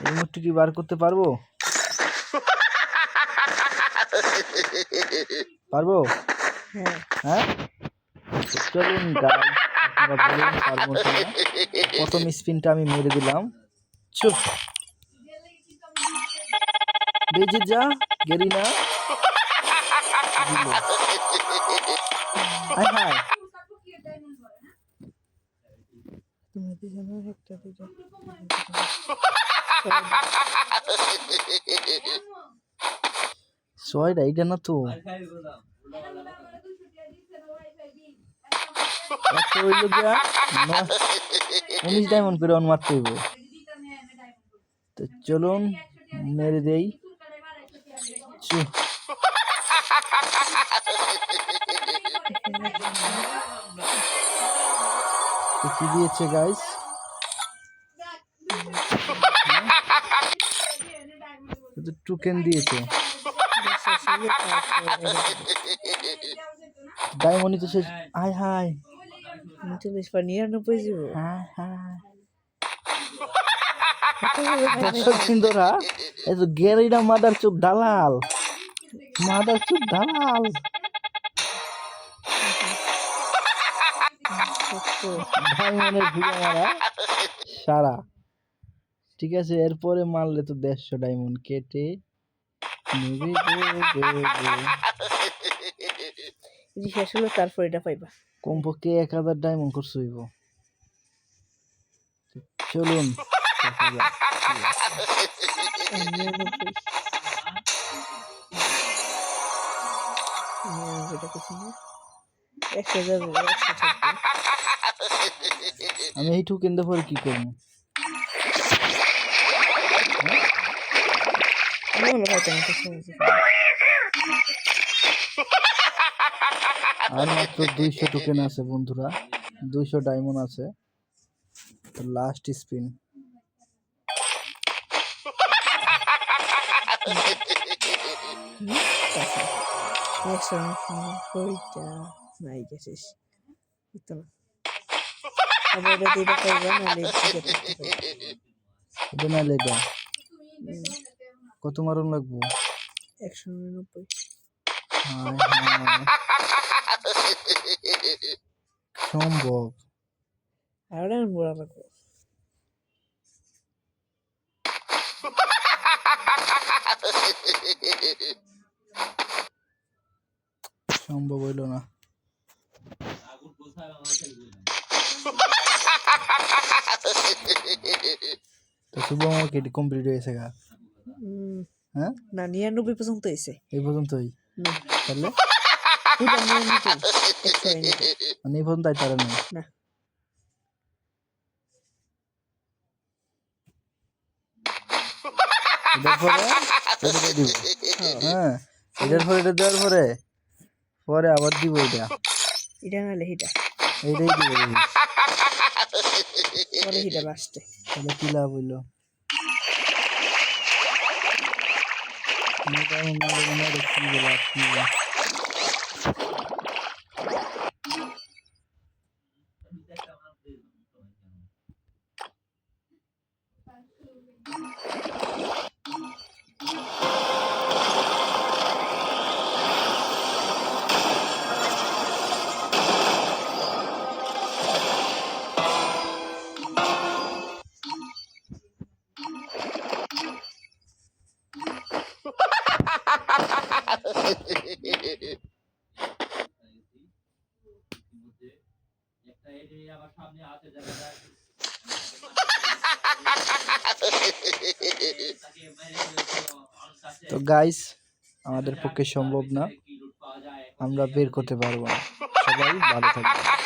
এই মুহূর্তে কি বার করতে পারব পারব হ্যাঁ হ্যাঁ চলুন প্রথম স্পিনটা আমি মেরে দিলাম চুপ বেজে যা গেরি না। হায় হায় এইটা না তো। উনিশ ডায়মন্ড করে অন মারতে তো চলুন, মেরে দেই। কি দিয়েছে গাইস টুকেন দিয়েছে। তো শেষ হাই হাই। চল্লিশ পর নিরানব্বই হাই দর্শক বৃন্দরা এই তো গেরিনা মাদার চুপ দালাল। মাদার চুপ দালাল। ডায়মন্ডের ভিড়ে মারা সারা। ঠিক আছে? এরপরে মারলে তো দেড়শো ডায়মন্ড কেটে শেষ হলো তারপর এটা পাইবা। কমপক্ষে এক হাজার ডায়মন্ড করতে হইব। চলুন আমি এই টোকেন পরে কি করব? হয় তোমার কাছে আছে। আর মাত্র দুইশো টোকেন আছে বন্ধুরা। দুইশো ডায়মন্ড আছে। তো লাস্ট স্পিন একশো নব্বইটা নাই গেছিস। বুঝতো না আবার এটা দুইটা পাইবা নাহলে দুইটা করতে পারবে। এটা না লেগা কত মারণ লাগবো? একশো নিরানব্বই। সম্ভব। আর বড় লাগবো সম্ভব হইল না। তো শুভ আমার কমপ্লিট হয়েছে গা। হ্যাঁ? না নিরানব্বই পর্যন্ত এসে এই পর্যন্তই? তাহলে? মানে এই পর্যন্ত তারা নেই? না। পরে? এটা হ্যাঁ এটার পরে এটা দেওয়ার পরে? পরে আবার দিব এটা। এটা নাহলে হিটা। এইটাই দিব। পরে হিটা লাস্টে তাহলে কি লাভ হইল? আমি তো এখন মনে মনে তো গাইস আমাদের পক্ষে সম্ভব না। আমরা বের করতে পারব না। সবাই ভালো থাকবে